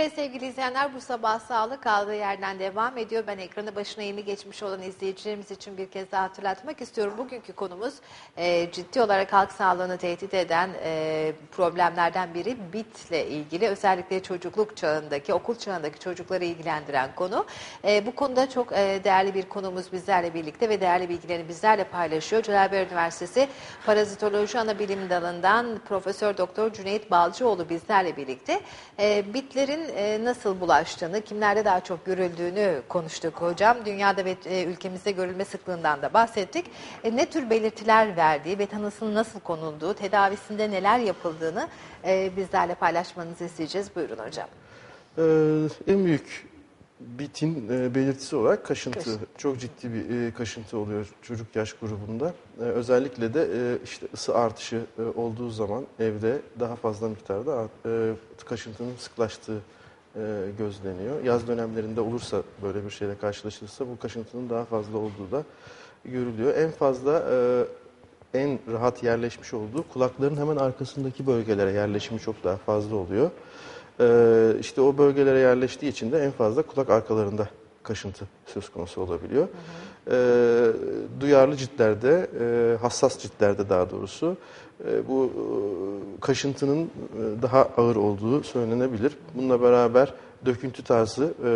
Evet sevgili izleyenler bu sabah sağlık kaldığı yerden devam ediyor. Ben ekranı başına yeni geçmiş olan izleyicilerimiz için bir kez daha hatırlatmak istiyorum. Bugünkü konumuz e, ciddi olarak halk sağlığını tehdit eden e, problemlerden biri BIT ile ilgili. Özellikle çocukluk çağındaki, okul çağındaki çocukları ilgilendiren konu. E, bu konuda çok e, değerli bir konumuz bizlerle birlikte ve değerli bilgilerini bizlerle paylaşıyor. Celal Üniversitesi Parazitoloji Anabilim Dalı'ndan Profesör Doktor Cüneyt Balcıoğlu bizlerle birlikte. E, BIT'lerin e, nasıl bulaştığını, kimlerde daha çok görüldüğünü konuştuk hocam. Dünyada ve e, ülkemizde görülme sıklığından da bahsettik. E, ne tür belirtiler verdiği ve tanısının nasıl konulduğu, tedavisinde neler yapıldığını e, bizlerle paylaşmanızı isteyeceğiz. Buyurun hocam. Ee, en büyük bitin e, belirtisi olarak kaşıntı. Kaşıntı. Çok ciddi bir e, kaşıntı oluyor çocuk yaş grubunda. E, özellikle de e, işte ısı artışı e, olduğu zaman evde daha fazla miktarda e, kaşıntının sıklaştığı e, gözleniyor. Yaz dönemlerinde olursa böyle bir şeyle karşılaşılırsa bu kaşıntının daha fazla olduğu da görülüyor. En fazla e, en rahat yerleşmiş olduğu kulakların hemen arkasındaki bölgelere yerleşimi çok daha fazla oluyor. Ee, işte o bölgelere yerleştiği için de en fazla kulak arkalarında kaşıntı söz konusu olabiliyor. Ee, duyarlı ciltlerde, e, hassas ciltlerde daha doğrusu e, bu e, kaşıntının e, daha ağır olduğu söylenebilir. Bununla beraber döküntü tarzı e,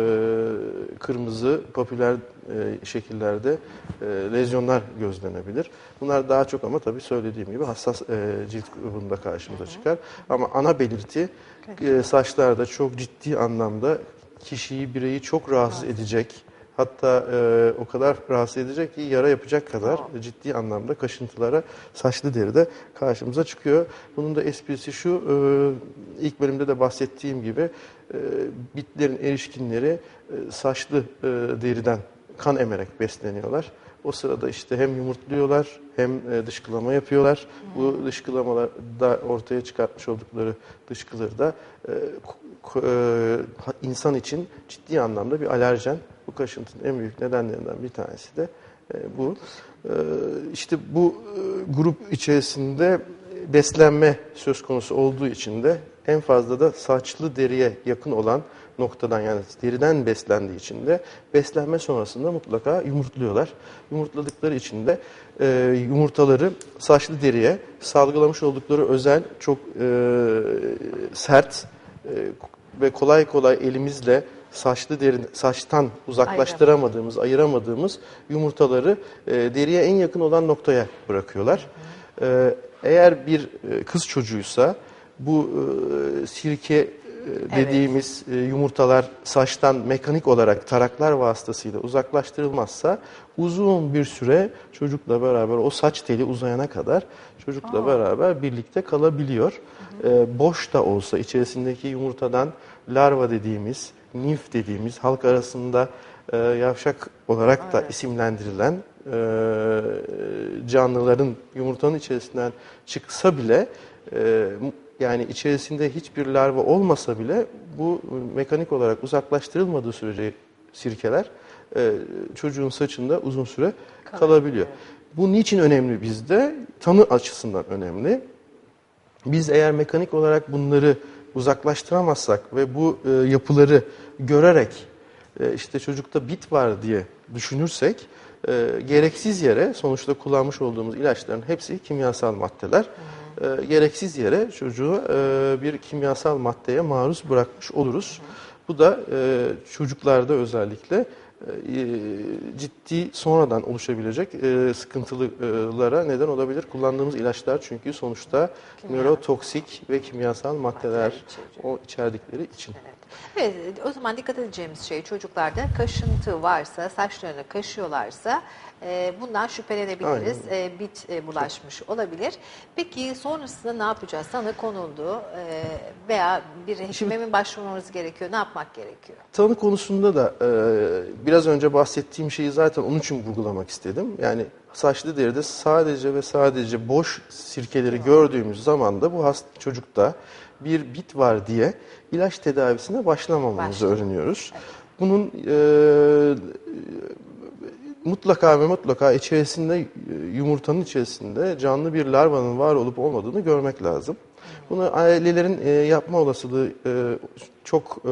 kırmızı popüler e, şekillerde e, lezyonlar gözlenebilir. Bunlar daha çok ama tabii söylediğim gibi hassas e, cilt grubunda karşımıza çıkar. Ama ana belirti e, saçlarda çok ciddi anlamda kişiyi, bireyi çok rahatsız edecek. Hatta e, o kadar rahatsız edecek ki yara yapacak kadar ciddi anlamda kaşıntılara saçlı deride karşımıza çıkıyor. Bunun da esprisi şu, e, ilk bölümde de bahsettiğim gibi e, bitlerin erişkinleri e, saçlı e, deriden kan emerek besleniyorlar. O sırada işte hem yumurtluyorlar hem e, dışkılama yapıyorlar. Bu dışkılamalarda ortaya çıkartmış oldukları dışkıları da e, insan için ciddi anlamda bir alerjen. Bu kaşıntının en büyük nedenlerinden bir tanesi de e, bu. E, işte bu e, grup içerisinde beslenme söz konusu olduğu için de en fazla da saçlı deriye yakın olan noktadan yani deriden beslendiği için de beslenme sonrasında mutlaka yumurtluyorlar. Yumurtladıkları için de e, yumurtaları saçlı deriye salgılamış oldukları özel çok e, sert e, ve kolay kolay elimizle saçlı deri, saçtan uzaklaştıramadığımız, ayıramadığımız yumurtaları e, deriye en yakın olan noktaya bırakıyorlar. E, eğer bir e, kız çocuğuysa bu e, sirke dediğimiz e, yumurtalar saçtan mekanik olarak taraklar vasıtasıyla uzaklaştırılmazsa uzun bir süre çocukla beraber o saç teli uzayana kadar çocukla beraber birlikte kalabiliyor. E, boş da olsa içerisindeki yumurtadan larva dediğimiz, nimf dediğimiz halk arasında e, yavşak olarak da isimlendirilen e, canlıların yumurtanın içerisinden çıksa bile e, yani içerisinde hiçbir larva olmasa bile bu mekanik olarak uzaklaştırılmadığı sürece sirkeler e, çocuğun saçında uzun süre kalabiliyor. Bu niçin önemli bizde? Tanı açısından önemli. Biz eğer mekanik olarak bunları uzaklaştıramazsak ve bu e, yapıları görerek e, işte çocukta bit var diye düşünürsek e, gereksiz yere sonuçta kullanmış olduğumuz ilaçların hepsi kimyasal maddeler. E, gereksiz yere çocuğu e, bir kimyasal maddeye maruz bırakmış oluruz. Bu da e, çocuklarda özellikle e, ciddi sonradan oluşabilecek e, sıkıntılara neden olabilir. Kullandığımız ilaçlar çünkü sonuçta nörotoksik ve kimyasal maddeler içeriyor. o içerdikleri için. Evet, o zaman dikkat edeceğimiz şey çocuklarda kaşıntı varsa, saçlarını kaşıyorlarsa e, bundan şüphelenebiliriz. E, bit e, bulaşmış olabilir. Peki sonrasında ne yapacağız? Sana konuldu e, veya bir hekime mi başvurmamız gerekiyor? Ne yapmak gerekiyor? Tanı konusunda da e, biraz önce bahsettiğim şeyi zaten onun için vurgulamak istedim. Yani saçlı deride sadece ve sadece boş sirkeleri gördüğümüz zaman da bu hasta çocukta bir bit var diye ilaç tedavisine başlamamamızı Başlama. öğreniyoruz. Bunun e, mutlaka ve mutlaka içerisinde e, yumurtanın içerisinde canlı bir larvanın var olup olmadığını görmek lazım. Bunu ailelerin e, yapma olasılığı e, çok e,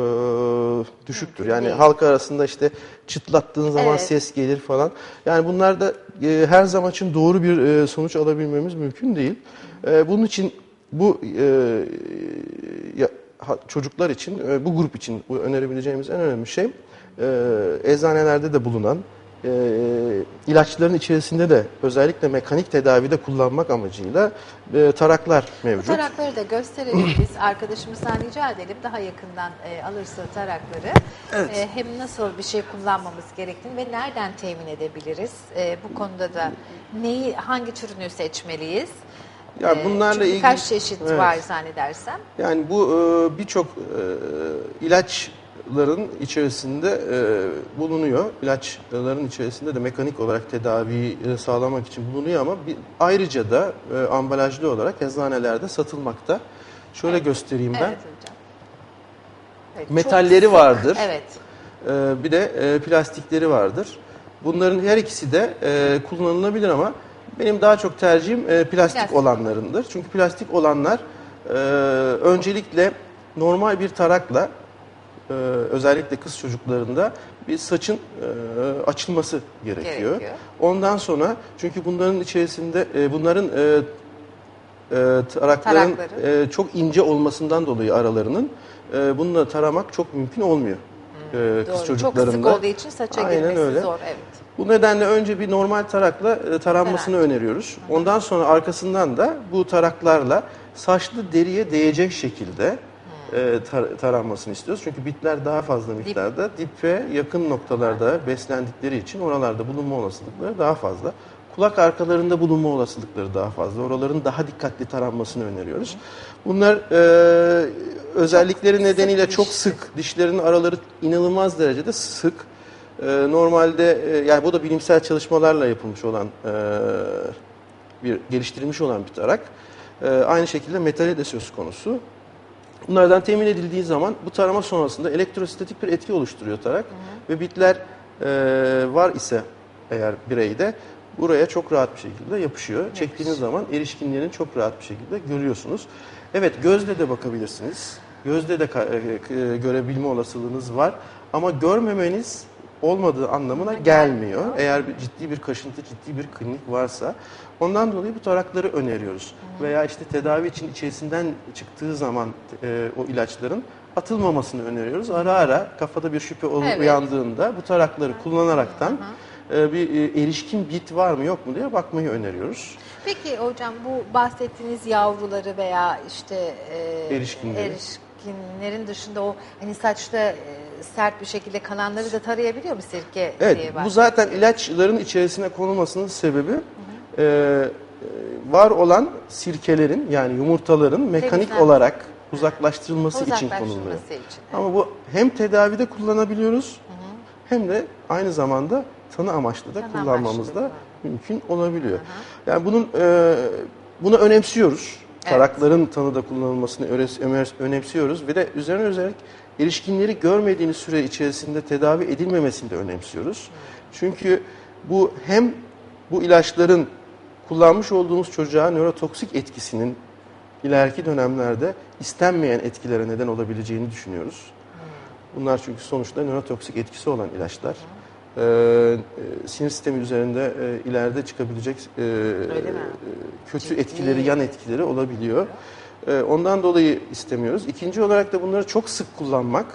düşüktür. Yani değil. halk arasında işte çıtlattığın zaman Evet. ses gelir falan. Yani bunlar da e, her zaman için doğru bir e, sonuç alabilmemiz mümkün değil. E, bunun için bu e, çocuklar için, e, bu grup için bu önerebileceğimiz en önemli şey e, eczanelerde de bulunan e, ilaçların içerisinde de özellikle mekanik tedavide kullanmak amacıyla e, taraklar Bu mevcut. tarakları da gösterebiliriz. Arkadaşımızdan rica edelim daha yakından e, alırsa tarakları. E, hem nasıl bir şey kullanmamız gerektiğini ve nereden temin edebiliriz? E, bu konuda da neyi, hangi türünü seçmeliyiz? Ya E, bunlarla çünkü ilgili birkaç çeşit Evet. var zannedersem. Yani bu e, birçok e, ilaçların içerisinde e, bulunuyor. İlaçların içerisinde de mekanik olarak tedaviyi e, sağlamak için bulunuyor ama bir, ayrıca da e, ambalajlı olarak eczanelerde satılmakta. Şöyle göstereyim ben. Evet hocam. Evet, Metalleri vardır. Evet. E, bir de e, plastikleri vardır. Bunların her ikisi de e, kullanılabilir ama benim daha çok tercihim e, plastik, Plastik. olanlarındır. Çünkü plastik olanlar e, öncelikle normal bir tarakla e, özellikle kız çocuklarında bir saçın e, açılması gerekiyor. Gerekiyor. Ondan sonra çünkü bunların içerisinde e, bunların e, e, tarakların Tarakları. e, çok ince olmasından dolayı aralarının e, bununla taramak çok mümkün olmuyor. e, kız Hmm, Doğru. Çok çocuklarında. sık olduğu için saça Aynen girmesi öyle. zor. Evet. Bu nedenle önce bir normal tarakla e, taranmasını Tarak. öneriyoruz. Ondan sonra arkasından da bu taraklarla saçlı deriye değecek şekilde e, tar- taranmasını istiyoruz. Çünkü bitler daha fazla miktarda dipe yakın noktalarda beslendikleri için oralarda bulunma olasılıkları daha fazla. Kulak arkalarında bulunma olasılıkları daha fazla. Oraların daha dikkatli taranmasını öneriyoruz. Bunlar e, özellikleri sık nedeniyle çok sık, dişlerin araları inanılmaz derecede sık. Ee, normalde e, yani bu da bilimsel çalışmalarla yapılmış olan e, bir geliştirilmiş olan bir tarak. Ee, aynı şekilde metali de söz konusu. Bunlardan temin edildiği zaman bu tarama sonrasında elektrostatik bir etki oluşturuyor tarak ve bitler e, var ise eğer bireyde buraya çok rahat bir şekilde yapışıyor. Çektiğiniz zaman erişkinlerini çok rahat bir şekilde görüyorsunuz. Evet gözle de bakabilirsiniz. Gözle de e, görebilme olasılığınız var ama görmemeniz olmadığı anlamına gelmiyor. Eğer bir, ciddi bir kaşıntı, ciddi bir klinik varsa ondan dolayı bu tarakları öneriyoruz. Veya işte tedavi için içerisinden çıktığı zaman e, o ilaçların atılmamasını öneriyoruz. Ara ara kafada bir şüphe Evet. uyandığında bu tarakları kullanaraktan e, bir e, erişkin bit var mı yok mu diye bakmayı öneriyoruz. Peki hocam bu bahsettiğiniz yavruları veya işte e, Erişkinleri. erişkinlerin dışında o hani saçta e, sert bir şekilde kalanları da tarayabiliyor mu sirke Evet, diye bu zaten ilaçların içerisine konulmasının sebebi e, e, var olan sirkelerin yani yumurtaların mekanik Temizlenmesi. olarak uzaklaştırılması için Uzaklaştırılması konuluyor. için, Ama bu hem tedavide kullanabiliyoruz hem de aynı zamanda tanı amaçlı da Tanı kullanmamız amaçlı da mümkün olabiliyor. Yani bunun e, bunu önemsiyoruz. Evet. Tarakların tanıda kullanılmasını önemsiyoruz ve de üzerine özellik erişkinleri görmediğiniz süre içerisinde tedavi edilmemesini de önemsiyoruz. Çünkü bu hem bu ilaçların kullanmış olduğumuz çocuğa nörotoksik etkisinin ileriki dönemlerde istenmeyen etkilere neden olabileceğini düşünüyoruz. Bunlar çünkü sonuçta nörotoksik etkisi olan ilaçlar. Ee, e, sinir sistemi üzerinde e, ileride çıkabilecek e, e, kötü etkileri, yan etkileri olabiliyor. E, ondan dolayı istemiyoruz. İkinci olarak da bunları çok sık kullanmak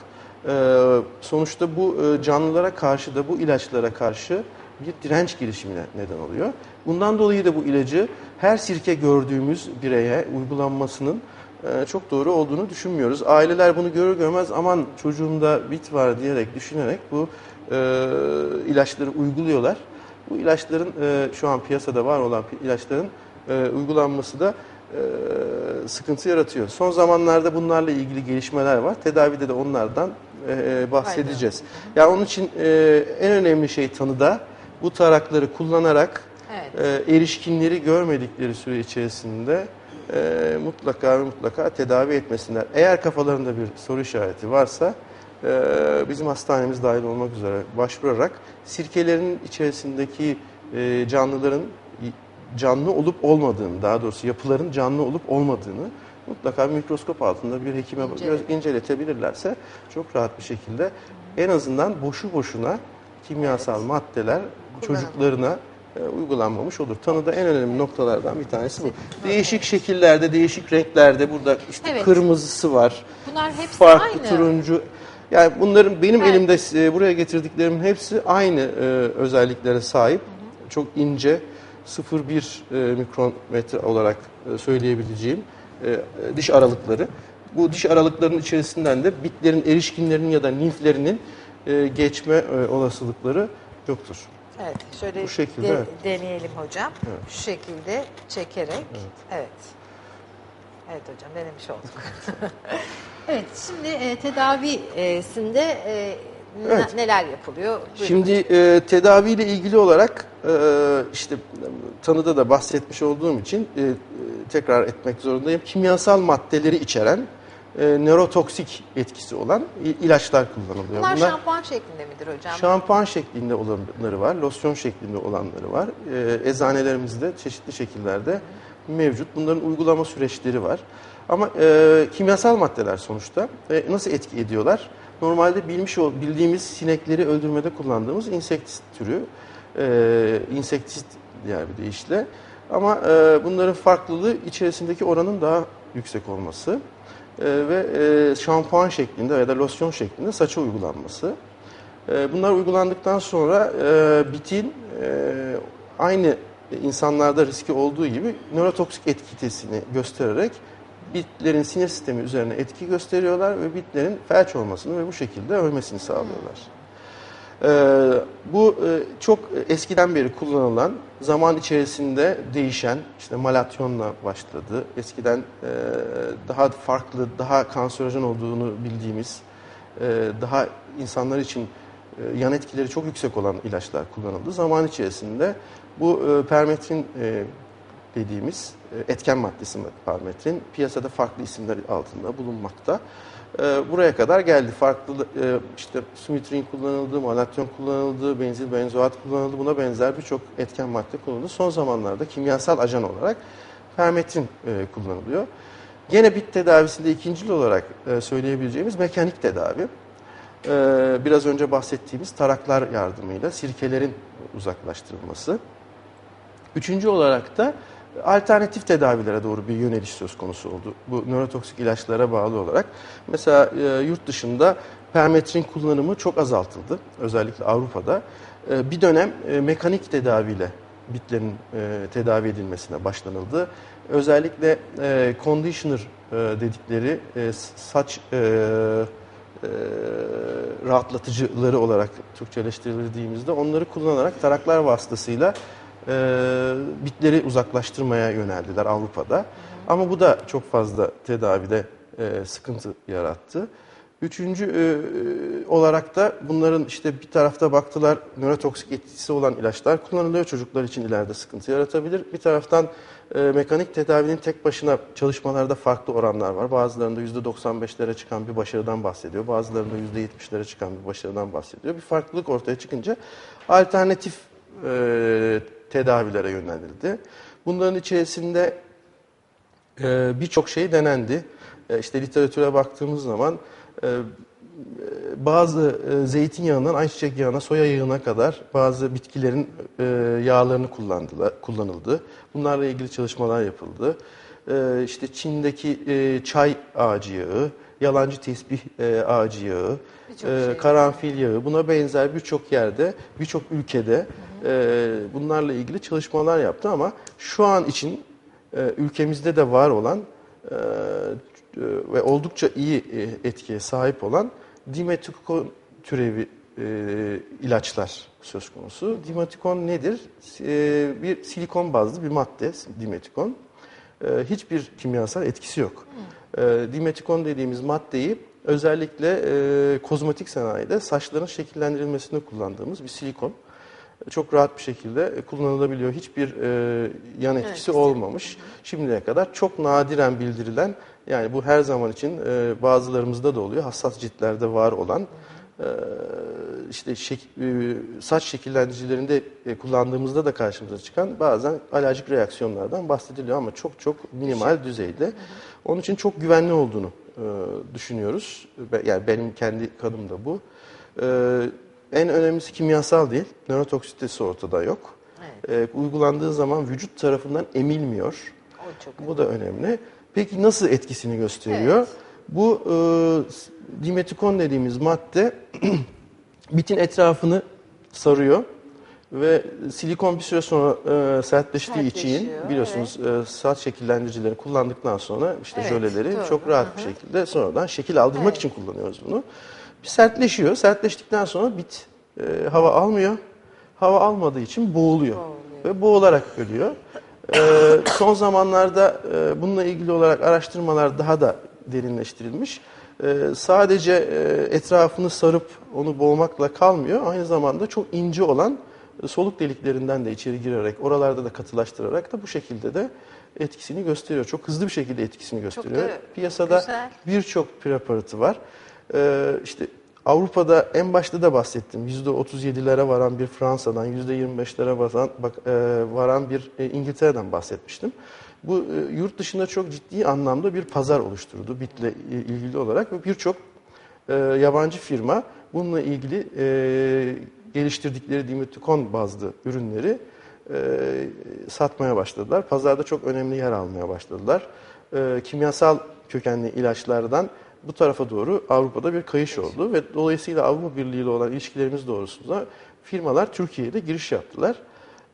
e, sonuçta bu e, canlılara karşı da bu ilaçlara karşı bir direnç gelişimine neden oluyor. Bundan dolayı da bu ilacı her sirke gördüğümüz bireye uygulanmasının e, çok doğru olduğunu düşünmüyoruz. Aileler bunu görür görmez aman çocuğumda bit var diyerek düşünerek bu ilaçları uyguluyorlar. Bu ilaçların şu an piyasada var olan ilaçların uygulanması da e, sıkıntı yaratıyor. Son zamanlarda bunlarla ilgili gelişmeler var. Tedavide de onlardan e, bahsedeceğiz. Yani onun için e, en önemli şey tanıda bu tarakları kullanarak Evet. e, erişkinleri görmedikleri süre içerisinde e, mutlaka ve mutlaka tedavi etmesinler. Eğer kafalarında bir soru işareti varsa e, bizim hastanemiz dahil olmak üzere başvurarak sirkelerin içerisindeki e, canlıların canlı olup olmadığını, daha doğrusu yapıların canlı olup olmadığını mutlaka mikroskop altında bir hekime İncele. inceletebilirlerse çok rahat bir şekilde en azından boşu boşuna kimyasal maddeler çocuklarına e, uygulanmamış olur. Tanıda en önemli noktalardan bir tanesi bu. Değişik şekillerde, değişik renklerde burada işte Evet. kırmızısı var. Bunlar hepsi farklı aynı. turuncu. Yani bunların benim Evet. elimde e, buraya getirdiklerim hepsi aynı e, özelliklere sahip. Çok ince 0,1 e, mikrometre olarak e, söyleyebileceğim e, diş aralıkları. Bu diş aralıklarının içerisinden de bitlerin, erişkinlerinin ya da nimflerinin e, geçme olasılıkları yoktur. Evet, şöyle Bu şekilde, de- evet. deneyelim hocam. Evet. Şu şekilde çekerek. Evet. Evet, hocam denemiş olduk. evet, şimdi e, tedavisinde e, Evet. neler yapılıyor? Buyurun. Şimdi e, tedaviyle ilgili olarak işte tanıda da bahsetmiş olduğum için e, e, tekrar etmek zorundayım. Kimyasal maddeleri içeren e, nörotoksik etkisi olan ilaçlar kullanılıyor. Bunlar Bunlar şampuan şeklinde midir hocam? şampuan şeklinde olanları var, losyon şeklinde olanları var. E, eczanelerimizde çeşitli şekillerde mevcut. Bunların uygulama süreçleri var. Ama e, kimyasal maddeler sonuçta e, nasıl etki ediyorlar? Normalde bilmiş ol, bildiğimiz sinekleri öldürmede kullandığımız insektisit türü, e, insektisit diğer bir deyişle. Ama e, bunların farklılığı içerisindeki oranın daha yüksek olması e, ve e, şampuan şeklinde ya da losyon şeklinde saça uygulanması. E, Bunlar uygulandıktan sonra e, bitin e, aynı insanlarda riski olduğu gibi nörotoksik etkisini göstererek bitlerin sinir sistemi üzerine etki gösteriyorlar ve bitlerin felç olmasını ve bu şekilde ölmesini sağlıyorlar. E, bu e, çok eskiden beri kullanılan, zaman içerisinde değişen, işte malatyonla başladı. Eskiden e, daha farklı, daha kanserojen olduğunu bildiğimiz, e, daha insanlar için yan etkileri çok yüksek olan ilaçlar kullanıldı. Zaman içerisinde bu permetrin e, dediğimiz e, etken maddesi permetrin piyasada farklı isimler altında bulunmakta. E, Buraya kadar geldi. Farklı e, işte sumitrin kullanıldı, malatyon kullanıldı, benzil benzoat kullanıldı. Buna benzer birçok etken madde kullanıldı. Son zamanlarda kimyasal ajan olarak permetrin e, kullanılıyor. Gene bit tedavisinde ikincil olarak söyleyebileceğimiz mekanik tedavi. Biraz önce bahsettiğimiz taraklar yardımıyla sirkelerin uzaklaştırılması. Üçüncü olarak da alternatif tedavilere doğru bir yöneliş söz konusu oldu. Bu nörotoksik ilaçlara bağlı olarak. Mesela e, yurt dışında permetrin kullanımı çok azaltıldı. Özellikle Avrupa'da. E, bir dönem e, mekanik tedaviyle bitlerin e, tedavi edilmesine başlanıldı. Özellikle e, conditioner e, dedikleri e, saç e, e, rahatlatıcıları olarak Türkçeleştirildiğimizde onları kullanarak taraklar vasıtasıyla e, bitleri uzaklaştırmaya yöneldiler Avrupa'da. Ama bu da çok fazla tedavide e, sıkıntı yarattı. Üçüncü e, olarak da bunların işte bir tarafta baktılar nörotoksik etkisi olan ilaçlar kullanılıyor. Çocuklar için ileride sıkıntı yaratabilir. Bir taraftan e, mekanik tedavinin tek başına çalışmalarda farklı oranlar var. Bazılarında %95'lere çıkan bir başarıdan bahsediyor. Bazılarında %70'lere çıkan bir başarıdan bahsediyor. Bir farklılık ortaya çıkınca alternatif e, tedavilere yönelildi. Bunların içerisinde e, birçok şey denendi. E, işte literatüre baktığımız zaman e, bazı e, zeytinyağından ayçiçek yağına, soya yağına kadar bazı bitkilerin e, yağlarını kullandılar, kullanıldı. Bunlarla ilgili çalışmalar yapıldı. E, işte Çin'deki e, çay ağacı yağı, yalancı tesbih e, ağacı yağı, e, karanfil yağı buna benzer birçok yerde, birçok ülkede e, bunlarla ilgili çalışmalar yaptı ama şu an için e, ülkemizde de var olan e, ve oldukça iyi e, etkiye sahip olan dimetikon türevi e, ilaçlar söz konusu. Dimetikon nedir? E, bir silikon bazlı bir madde dimetikon. E, hiçbir kimyasal etkisi yok. E, dimetikon dediğimiz maddeyi özellikle e, kozmetik sanayide saçların şekillendirilmesinde kullandığımız bir silikon. Çok rahat bir şekilde kullanılabiliyor. Hiçbir e, yan etkisi etkisi. olmamış. Şimdiye kadar çok nadiren bildirilen yani bu her zaman için e, bazılarımızda da oluyor. Hassas ciltlerde var olan e, işte şek- e, saç şekillendiricilerinde e, kullandığımızda da karşımıza çıkan bazen alerjik reaksiyonlardan bahsediliyor ama çok çok minimal düzeyde. Onun için çok güvenli olduğunu e, düşünüyoruz. Yani benim kendi kanım da bu. E, En önemlisi kimyasal değil, nörotoksitesi ortada yok. Evet. E, uygulandığı zaman vücut tarafından emilmiyor. O çok Bu da önemli. Peki nasıl etkisini gösteriyor? Evet. Bu e, dimetikon dediğimiz madde bitin etrafını sarıyor ve silikon bir süre sonra e, sertleştiği için biliyorsunuz e, saç şekillendiricileri kullandıktan sonra işte Evet, jöleleri doğru. çok rahat bir şekilde sonradan şekil aldırmak Evet. için kullanıyoruz bunu. Bir sertleşiyor. Sertleştikten sonra bit e, hava almıyor. Hava almadığı için boğuluyor. Boğuluyor. Ve boğularak ölüyor. E, son zamanlarda e, bununla ilgili olarak araştırmalar daha da derinleştirilmiş. E, sadece e, etrafını sarıp onu boğmakla kalmıyor. Aynı zamanda çok ince olan e, soluk deliklerinden de içeri girerek, oralarda da katılaştırarak da bu şekilde de etkisini gösteriyor. Çok hızlı bir şekilde etkisini gösteriyor. da Piyasada birçok preparatı var. Ee, işte Avrupa'da en başta da bahsettim. %37'lere varan bir Fransa'dan, %25'lere varan, bak, e, varan bir e, İngiltere'den bahsetmiştim. Bu e, yurt dışında çok ciddi anlamda bir pazar oluşturdu BIT'le e, ilgili olarak ve birçok e, yabancı firma bununla ilgili e, geliştirdikleri dimetikon bazlı ürünleri e, satmaya başladılar. Pazarda çok önemli yer almaya başladılar. E, kimyasal kökenli ilaçlardan bu tarafa doğru Avrupa'da bir kayış oldu ve dolayısıyla Avrupa Birliği ile olan ilişkilerimiz doğrultusunda firmalar Türkiye'de giriş yaptılar.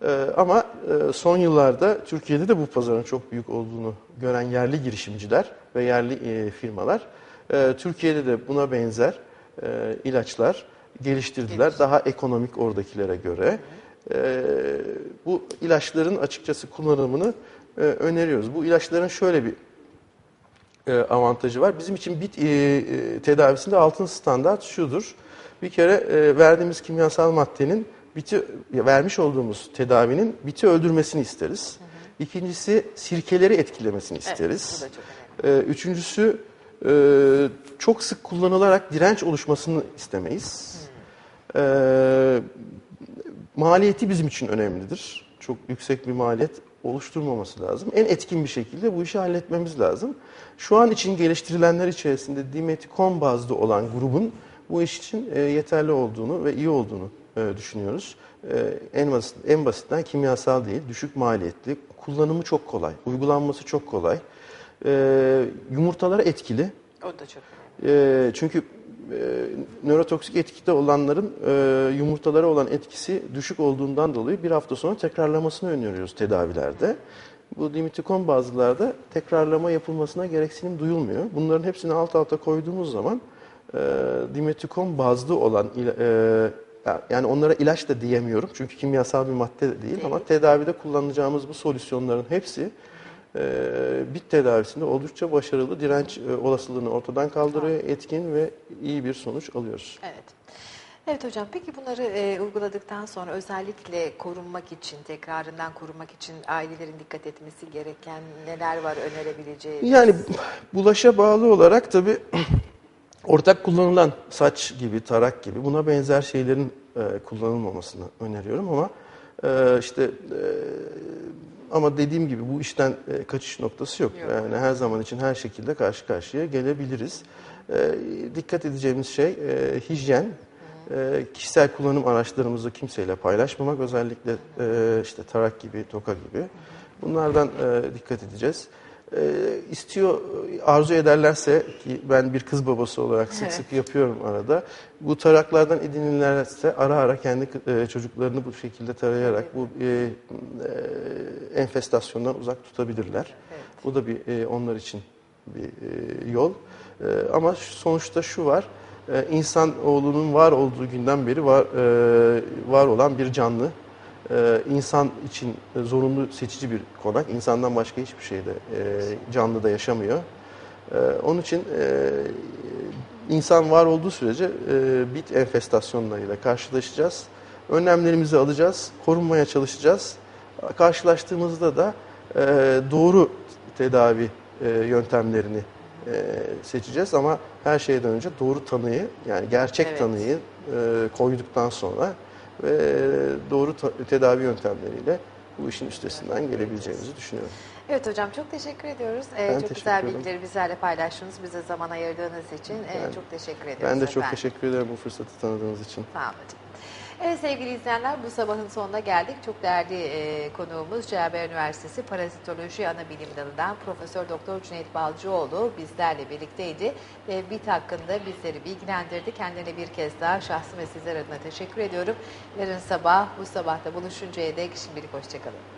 E, ama e, son yıllarda Türkiye'de de bu pazarın çok büyük olduğunu gören yerli girişimciler ve yerli e, firmalar e, Türkiye'de de buna benzer ilaçlar geliştirdiler. Daha ekonomik oradakilere göre. Bu ilaçların açıkçası kullanımını öneriyoruz. Bu ilaçların şöyle bir avantajı var. Bizim için bit tedavisinde altın standart şudur. Bir kere verdiğimiz kimyasal maddenin biti vermiş olduğumuz tedavinin biti öldürmesini isteriz. İkincisi sirkeleri etkilemesini isteriz. önemli. Ee, Üçüncüsü e, çok sık kullanılarak direnç oluşmasını istemeyiz. Ee, maliyeti bizim için önemlidir. Çok yüksek bir maliyet oluşturmaması lazım. En etkin bir şekilde bu işi halletmemiz lazım. Şu an için geliştirilenler içerisinde dimetikon bazlı olan grubun bu iş için e, yeterli olduğunu ve iyi olduğunu e, düşünüyoruz. E, En basit, en basitten kimyasal değil, düşük maliyetli, kullanımı çok kolay, uygulanması çok kolay. E, Yumurtalara etkili. O da çok. E, çünkü e, nörotoksik etkide olanların e, yumurtalara olan etkisi düşük olduğundan dolayı bir hafta sonra tekrarlamasını öneriyoruz tedavilerde. Bu dimitikon bazılarda tekrarlama yapılmasına gereksinim duyulmuyor. Bunların hepsini alt alta koyduğumuz zaman e, dimetikon bazlı olan e, yani onlara ilaç da diyemiyorum çünkü kimyasal bir madde de değil ama tedavide kullanacağımız bu solüsyonların hepsi e, bit tedavisinde oldukça başarılı direnç e, olasılığını ortadan kaldırıyor, etkin ve iyi bir sonuç alıyoruz. Evet. Evet hocam peki bunları e, uyguladıktan sonra özellikle korunmak için, tekrarından korunmak için ailelerin dikkat etmesi gereken neler var önerebileceği? Yani bulaşa bağlı olarak tabii ortak kullanılan saç gibi, tarak gibi buna benzer şeylerin e, kullanılmamasını öneriyorum ama e, işte e, ama dediğim gibi bu işten e, kaçış noktası yok. Yok. Yani her zaman için her şekilde karşı karşıya gelebiliriz. E, dikkat edeceğimiz şey e, hijyen. E, kişisel kullanım araçlarımızı kimseyle paylaşmamak özellikle e, işte tarak gibi, toka gibi. Bunlardan e, dikkat edeceğiz. E, istiyor, arzu ederlerse ki ben bir kız babası olarak sık Evet. sık yapıyorum arada. Bu taraklardan edinirlerse ara ara kendi e, çocuklarını bu şekilde tarayarak bu e, e, enfestasyondan uzak tutabilirler. Evet. Bu da bir e, onlar için bir e, yol. E, ama sonuçta şu var. E, insan oğlunun var olduğu günden beri var e, var olan bir canlı. E, insan için zorunlu seçici bir konak. İnsandan başka hiçbir şeyde e, canlı da yaşamıyor. E, onun için e, insan var olduğu sürece e, bit enfestasyonlarıyla karşılaşacağız. Önlemlerimizi alacağız, korunmaya çalışacağız. Karşılaştığımızda da e, doğru tedavi e, yöntemlerini e, seçeceğiz ama her şeyden önce doğru tanıyı yani gerçek Evet. tanıyı e, koyduktan sonra ve doğru tedavi yöntemleriyle bu işin üstesinden gelebileceğimizi düşünüyorum. Evet hocam çok teşekkür ediyoruz. Ee, Ben çok güzel ederim. bilgileri bizlerle paylaştınız. Bize zaman ayırdığınız için ee, Ben- çok teşekkür ediyoruz. Ben de çok efendim. teşekkür ederim bu fırsatı tanıdığınız için. Sağ olun hocam. Evet sevgili izleyenler bu sabahın sonuna geldik. Çok değerli e, konuğumuz CHB Üniversitesi Parazitoloji Anabilim Dalı'ndan Profesör Doktor Cüneyt Balcıoğlu bizlerle birlikteydi ve BİT hakkında bizleri bilgilendirdi. Kendilerine bir kez daha şahsım ve sizler adına teşekkür ediyorum. Yarın sabah bu sabahta buluşuncaya dek şimdilik hoşçakalın.